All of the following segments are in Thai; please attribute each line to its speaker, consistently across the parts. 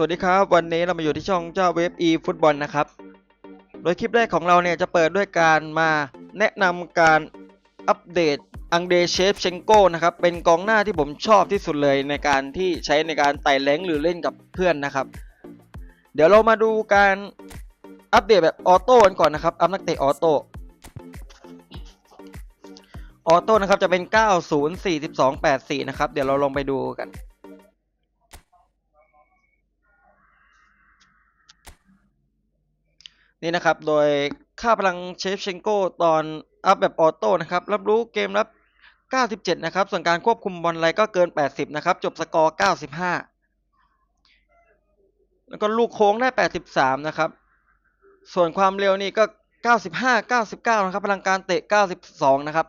Speaker 1: สวัสดีครับ วันนี้เรามาอยู่ที่ช่องเจ้าเว็บ e ฟุตบอลนะครับ โดยคลิปแรกของเราเนี่ยจะเปิดด้วยการมาแนะนำการอัปเดตอังเดเชฟเชงโกนะครับ เป็นกองหน้าที่ผมชอบที่สุดเลยในการที่ใช้ในการไต่แรงหรือเล่นกับเพื่อนนะครับ เดี๋ยวเรามาดูการอัปเดตแบบออโต้กันก่อนนะครับ อัพนักเตะออโต้ออโต้นะครับจะเป็น 904284 นะครับ เดี๋ยวเราลองไปดูกัน นี่นะครับ โดยค่าพลังเชฟเชงโกตอนอัพแบบออโต้นะครับ รับรู้เกมรับ 97 นะครับ ส่วนการควบคุมบอลอะไรก็เกิน 80 นะครับ จบสกอร์ 95 แล้วก็ลูกโค้งได้ 83 นะครับ ส่วนความเร็วนี่ก็ 95 99 นะครับ พลังการเตะ 92 นะครับ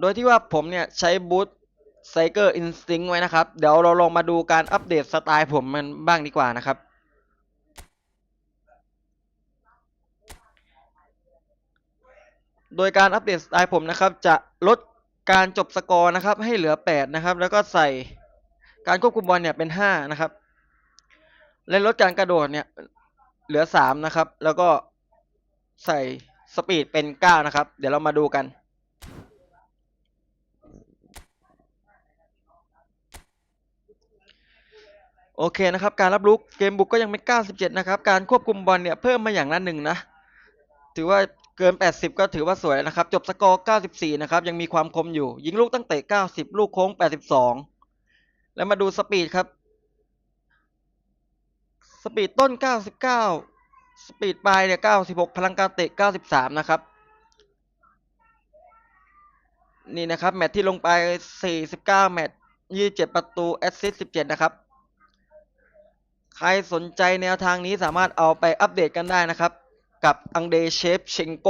Speaker 1: โดยที่ว่าผมเนี่ยใช้บูทไซเกอร์อินสติ้งไว้นะครับ เดี๋ยวเราลองมาดูการอัปเดตสไตล์ผมมันบ้างดีกว่านะครับ โดยการอัปเดตสไตล์ผมนะครับ จะลดการจบสกอร์นะครับ ให้เหลือ 8 นะครับ แล้วก็ใส่การควบคุมบอลเนี่ยเป็น 5 นะครับ และลดการกระโดดเนี่ยเหลือ 3 นะครับ แล้วก็ใส่สปีดเป็น 9 นะครับ เดี๋ยวเรามาดูกันโอเคนะครับ การรับรู้เกมบุกก็ยังเป็น 97 นะครับ การควบคุมบอลเนี่ยเพิ่มมาอย่างละหนึ่งนะ ถือว่า เกิน 80 ก็ถือว่าสวยนะครับ จบสกอร์ 94 นะครับ ยังมีความคมอยู่ ยิงลูกตั้งเตะ 90 ลูกโค้ง 82 แล้วมาดูสปีดครับ สปีดต้น 99 สปีดปลายเนี่ย 96 พลังการเตะ 93 นะครับ นี่นะครับ แมตช์ที่ลงไป 49 แมตช์27ประตู แอสซิสต์17นะครับ ใครสนใจแนวทางนี้สามารถเอาไปอัปเดตกันได้นะครับ กับอังเดเชฟเชงโก